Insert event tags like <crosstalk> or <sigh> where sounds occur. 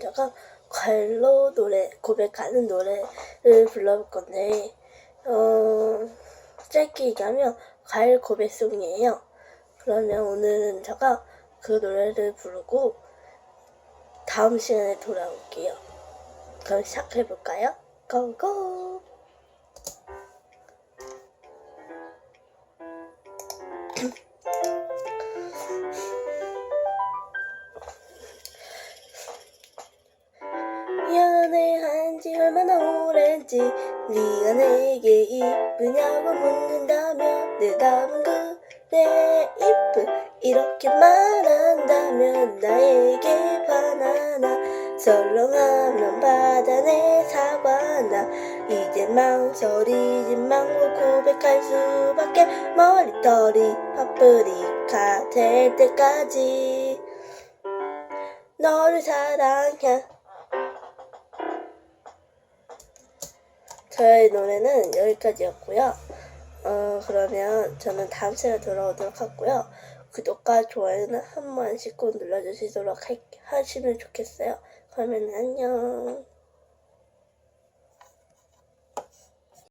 제가 과일로 노래, 고백하는 노래를 불러볼 건데, 어, 짧게 얘기하면 과일 고백송이에요. 그러면 오늘은 제가 그 노래를 부르고 다음 시간에 돌아올게요. 그럼 시작해볼까요? 고고! <clears throat> 지 얼마나 오랜지 네가 내게 이쁘냐고 묻는다면 내 답은 그래 이쁘 이렇게 말한다면 나에게 바나나 설렁하면 받아내 사과나 이제 망설이지 말고 고백할 수밖에 머리털이 파프리카 될 때까지 너를 사랑해 저의 노래는 여기까지였고요. 어, 그러면 저는 다음 시간에 돌아오도록 하고요. 구독과 좋아요는 한 번씩 꼭 눌러주시도록 하, 하시면 좋겠어요. 그러면 안녕.